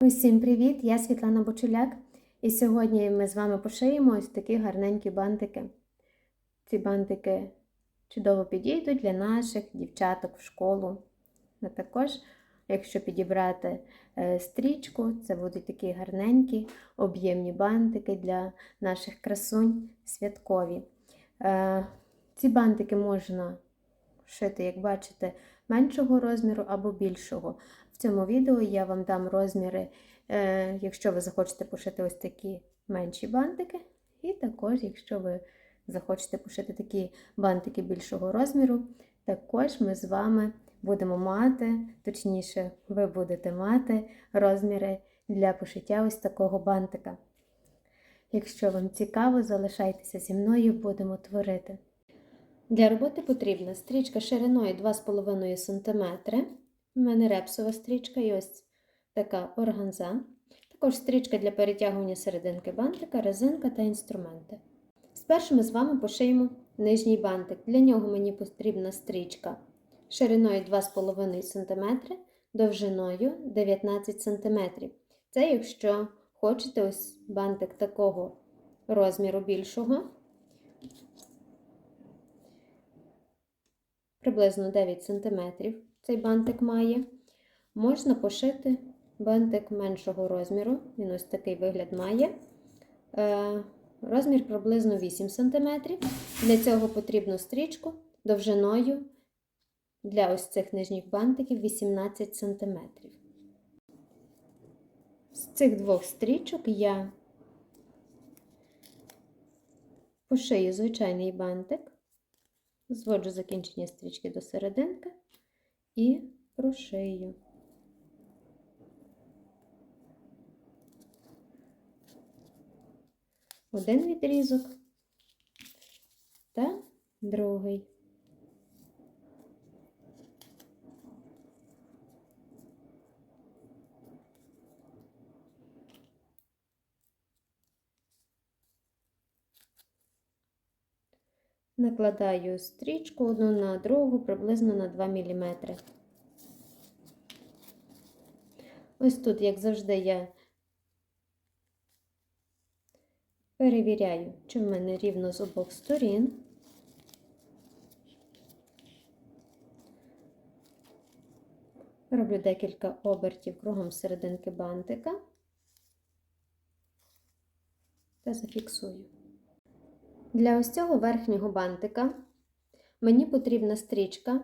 Усім привіт! Я Світлана Бочуляк, і сьогодні ми з вами пошиємо ось такі гарненькі бантики. Ці бантики чудово підійдуть для наших дівчаток в школу. А також, якщо підібрати е, стрічку, це будуть такі гарненькі, об'ємні бантики для наших красунь святкові. Е, Ці бантики можна шити, як бачите, меншого розміру або більшого. В цьому відео я вам дам розміри, е, якщо ви захочете пошити ось такі менші бантики, і також, якщо ви захочете пошити такі бантики більшого розміру, також ми з вами будемо мати, точніше, ви будете мати розміри для пошиття ось такого бантика. Якщо вам цікаво, залишайтеся зі мною, будемо творити. Для роботи потрібна стрічка шириною 2,5 см. У мене репсова стрічка і ось така органза. Також стрічка для перетягування серединки бантика, резинка та інструменти. Спершу ми з вами пошиємо нижній бантик. Для нього мені потрібна стрічка шириною 2,5 см, довжиною 19 см. Це якщо хочете ось бантик такого розміру більшого. Приблизно 9 см цей бантик має. Можна пошити бантик меншого розміру, він ось такий вигляд має. Е, розмір приблизно 8 см. Для цього потрібно стрічку довжиною для ось цих нижніх бантиків 18 см. З цих двох стрічок я пошию звичайний бантик, зводжу закінчення стрічки до серединки і прошию. Один відрізок та другий. Накладаю стрічку одну на другу приблизно на 2 мм. Ось тут, як завжди, я перевіряю, чи в мене рівно з обох сторін. Роблю декілька обертів кругом серединки бантика та зафіксую. Для ось цього верхнього бантика мені потрібна стрічка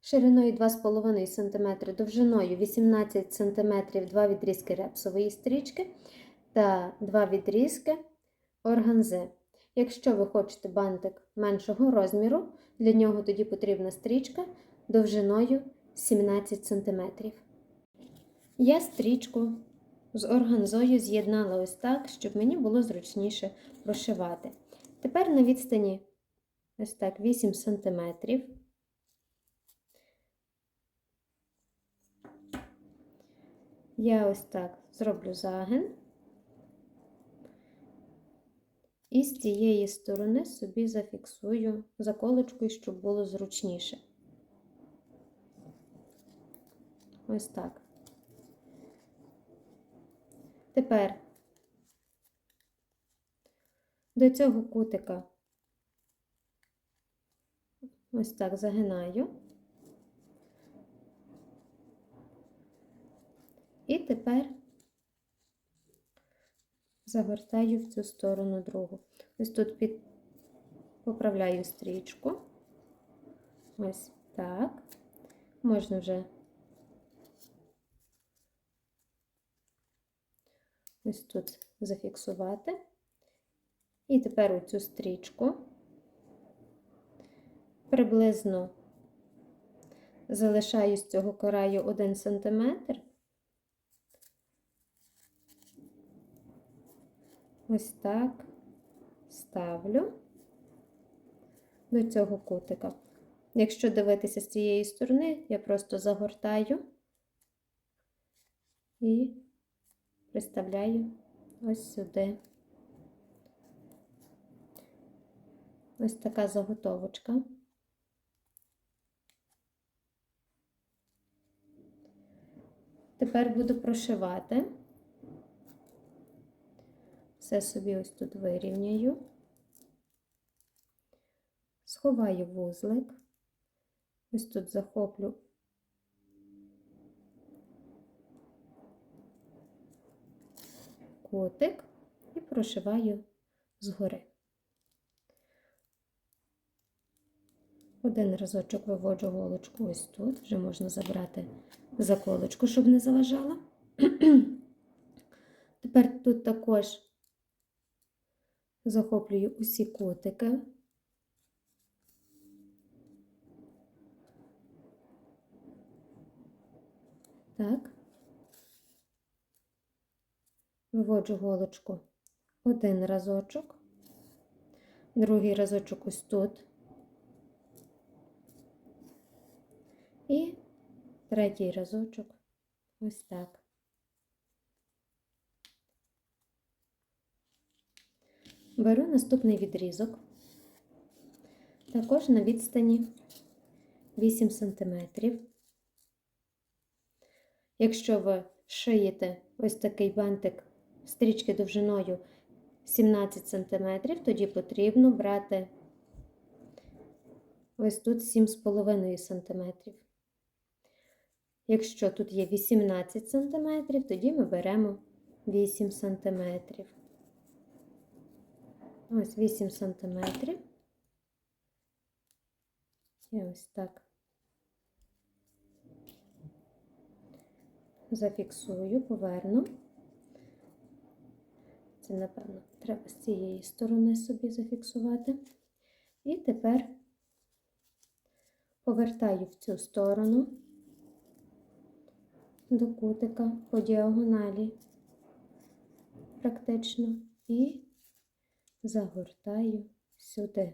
шириною 2,5 см, довжиною 18 см, два відрізки репсової стрічки та два відрізки органзи. Якщо ви хочете бантик меншого розміру, для нього тоді потрібна стрічка довжиною 17 см. Я стрічку з органзою з'єднала ось так, щоб мені було зручніше прошивати. Тепер на відстані ось так 8 см. Я ось так зроблю загин. І з цієї сторони собі зафіксую заколочкою, щоб було зручніше. Ось так. Тепер до цього кутика ось так загинаю. І тепер загортаю в цю сторону другу. Ось тут під... поправляю стрічку. Ось так. Можна вже ось тут зафіксувати. І тепер у цю стрічку приблизно залишаю з цього краю 1 см. Ось так ставлю до цього кутика. Якщо дивитися з цієї сторони, я просто загортаю і приставляю ось сюди. Ось така заготовочка. Тепер буду прошивати. Все собі ось тут вирівняю, сховаю вузлик, ось тут захоплю котик і прошиваю згори. Один разочок виводжу голочку ось тут, вже можна забрати заколочку, щоб не заважала. Тепер тут також захоплюю усі котики. Так. Виводжу голочку один разочок, другий разочок ось тут. І третій разочок ось так. Беру наступний відрізок, також на відстані 8 см. Якщо ви шиєте ось такий бантик стрічки довжиною 17 см, тоді потрібно брати ось тут 7,5 см. Якщо тут є 18 см, тоді ми беремо 8 см. Ось 8 см. І ось так. Зафіксую, поверну. Це, напевно, треба з цієї сторони собі зафіксувати. І тепер повертаю в цю сторону до кутика по діагоналі, практично, і загортаю сюди.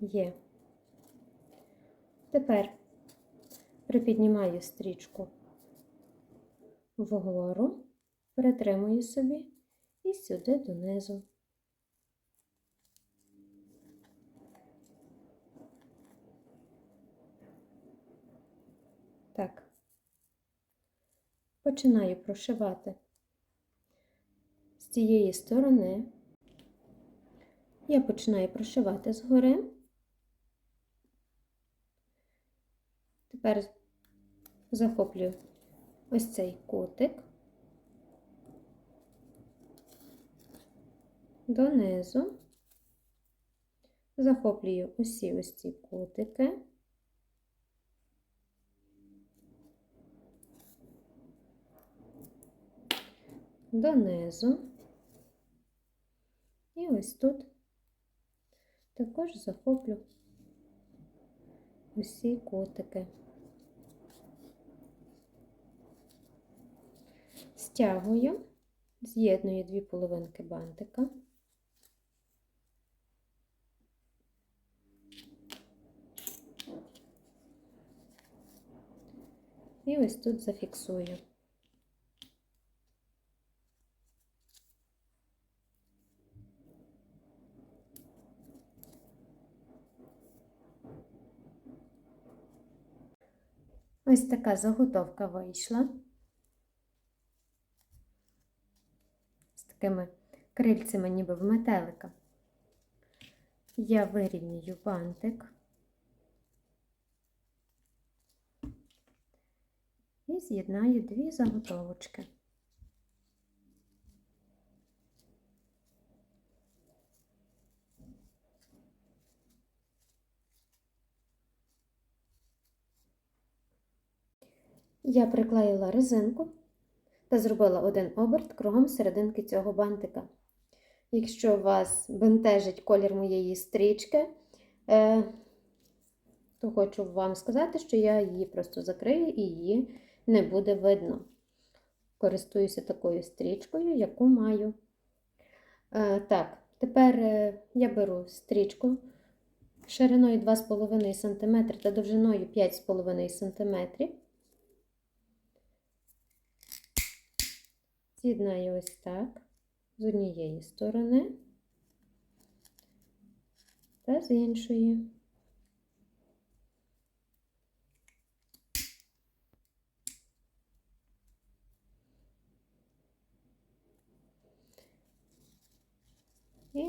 Є. Тепер припіднімаю стрічку вгору, притримую собі і сюди донизу. Так, починаю прошивати з цієї сторони. Я починаю прошивати згори. Тепер захоплюю ось цей кутик донизу, захоплюю усі ось ці кутики. Донизу. І ось тут також захоплю усі котики. Стягую, з'єдную дві половинки бантика. І ось тут зафіксую. Ось така заготовка вийшла. З такими крильцями ніби в метелика. Я вирівнюю бантик і з'єднаю дві заготовочки. Я приклеїла резинку та зробила один оберт кругом серединки цього бантика. Якщо вас бентежить колір моєї стрічки, е, то хочу вам сказати, що я її просто закрию і її не буде видно. Користуюся такою стрічкою, яку маю. Е, так, тепер е, я беру стрічку шириною 2,5 см та довжиною 5,5 см. З'єднаю ось так з однієї сторони та з іншої.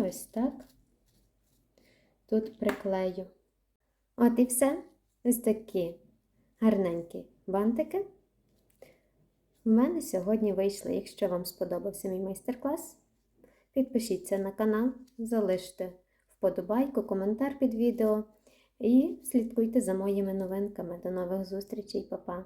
Ось так тут приклею. От і все. Ось такі гарненькі бантики. У мене сьогодні вийшли. Якщо вам сподобався мій майстер-клас, підпишіться на канал, залиште вподобайку, коментар під відео і слідкуйте за моїми новинками. До нових зустрічей, Па-па!